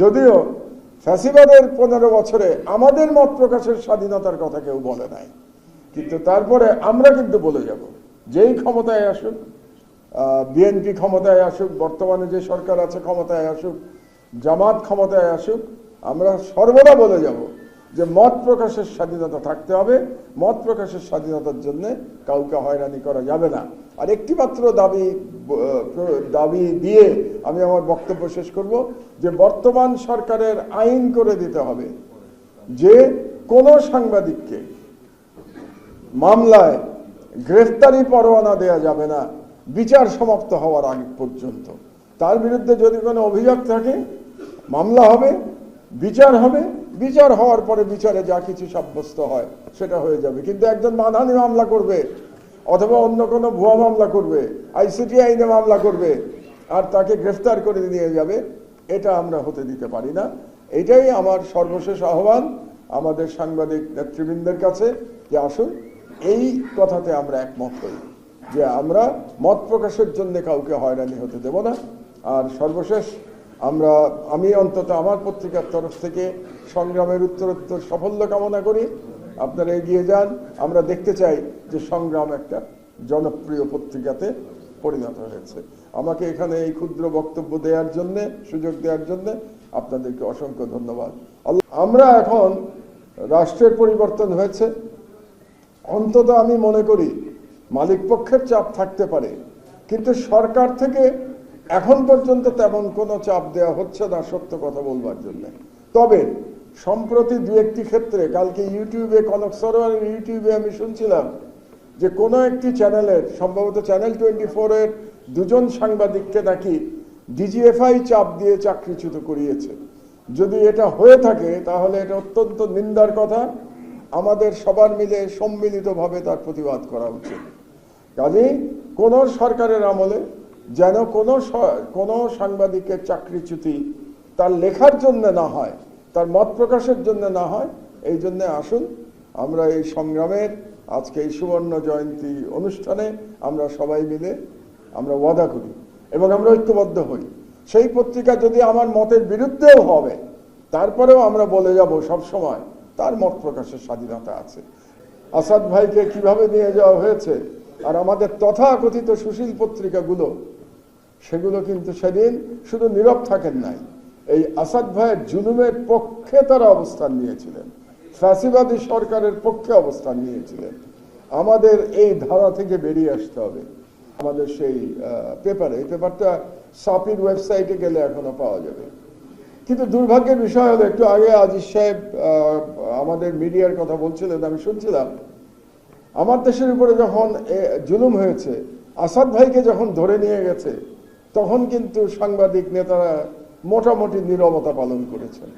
যদিও ফ্যাসিবাদের পনেরো বছরে আমাদের মত প্রকাশের স্বাধীনতার কথা কেউ বলে নাই। কিন্তু তারপরে আমরা কিন্তু বলে যাব। যেই ক্ষমতায় আসুক বিএনপি ক্ষমতায় আসুক, বর্তমানে যে সরকার আছে ক্ষমতায় আসুক, জামাত ক্ষমতায় আসুক, আমরা সর্বদা বলে যাব যে মত প্রকাশের স্বাধীনতা থাকতে হবে। মত প্রকাশের স্বাধীনতার জন্য কাউকে হয়রানি করা যাবে না। আর একটি মাত্র দাবি দাবি দিয়ে আমি আমার বক্তব্য শেষ করব যে বর্তমান সরকারের আইন করে দিতে হবে যে কোনো সাংবাদিককে মামলায় গ্রেফতারি পরোয়ানা দেয়া যাবে না, বিচার সমাপ্ত হওয়ার আগে পর্যন্ত। তার বিরুদ্ধে যদি কোনো অভিযোগ থাকে, মামলা হবে, বিচার হবে, বিচার হওয়ার পরে বিচারে যা কিছু সাব্যস্ত হয় সেটা হয়ে যাবে। কিন্তু একজন মানহানি মামলা করবে অথবা অন্য কোনো ভুয়া মামলা করবে আইসিটি আইনে মামলা করবে, আর তাকে গ্রেফতার করে নিয়ে যাবে, এটা আমরা হতে দিতে পারি না। এটাই আমার সর্বশেষ আহ্বান আমাদের সাংবাদিক নেতৃবৃন্দের কাছে, যে আসুন, এই কথাতে আমরা একমত হই, যে আমরা মত প্রকাশের জন্য কাউকে হয়রানি হতে দেব না। আর সর্বশেষ, আমরা, আমি অন্তত আমার পত্রিকার তরফ থেকে সংগ্রামের উত্তরোত্তর সাফল্য কামনা করি। আপনারা এগিয়ে যান, আমরা দেখতে চাই যে সংগ্রাম একটা জনপ্রিয় পত্রিকাতে পরিণত হয়েছে। আমাকে এখানে এই ক্ষুদ্র বক্তব্য দেওয়ার জন্য, সুযোগ দেওয়ার জন্য আপনাদেরকে অসংখ্য ধন্যবাদ। আমরা এখন রাষ্ট্রের পরিবর্তন হয়েছে। অন্তত আমি মনে করি মালিক পক্ষের চাপ থাকতে পারে, কিন্তু সরকার থেকে এখন পর্যন্ত তেমন কোনো চাপ দেওয়া হচ্ছে না সত্য কথা বলবার জন্য। তবে সম্প্রতি দু একটি ক্ষেত্রে, কালকে ইউটিউবে কনক সরোয়ারের ইউটিউবে আমি শুনছিলাম যে কোনো একটি চ্যানেলের, সম্ভবত চ্যানেল টোয়েন্টি ফোরের দুজন সাংবাদিককে নাকি ডিজিএফআই চাপ দিয়ে চাকরিচ্যুত করিয়েছে। যদি এটা হয়ে থাকে, তাহলে এটা অত্যন্ত নিন্দার কথা। আমাদের সবার মিলে সম্মিলিতভাবে তার প্রতিবাদ করা উচিত। কাজেই কোন সরকারের আমলে যেন কোনো কোনো সাংবাদিকের চাকরিচ্যুতি তার লেখার জন্য না হয়, তার মত প্রকাশের জন্য না হয়, এই জন্য আসুন, আমরা এই সংগ্রামের আজকে এই সুবর্ণ জয়ন্তী অনুষ্ঠানে আমরা সবাই মিলে আমরা ওয়াদা করি এবং আমরা ঐক্যবদ্ধ হই। সেই পত্রিকা যদি আমার মতের বিরুদ্ধেও হবে, তারপরেও আমরা বলে যাব সব সময় তার মত প্রকাশের স্বাধীনতা আছে। আসাদ ভাইকে কীভাবে নিয়ে যাওয়া হয়েছে আর আমাদের তথাকথিত সুশীল পত্রিকাগুলো, সেগুলো কিন্তু সেদিন শুধু নীরব থাকেন নাই, এই আসাদ ভাইয়ের জুলুমের পক্ষে তারা অবস্থান নিয়েছিলেন। ফ্যাসিবাদী সরকারের পক্ষে অবস্থান নিয়েছিলেন। আমাদের এই ধারা থেকে বেরিয়ে আসতে হবে। আমাদের সেই পেপারে এই পেপারটা সাপির ওয়েবসাইটে গেলে এখনও পাওয়া যাবে। কিন্তু দুর্ভাগ্যের বিষয় হলো, একটু আগে আজিজ সাহেব আমাদের মিডিয়ার কথা বলছিলেন, আমি শুনছিলাম। আমার দেশের উপরে যখন জুলুম হয়েছে, আসাদ ভাইকে যখন ধরে নিয়ে গেছে, তখন কিন্তু সাংবাদিক নেতারা মোটামুটি নীরবতা পালন করেছেন।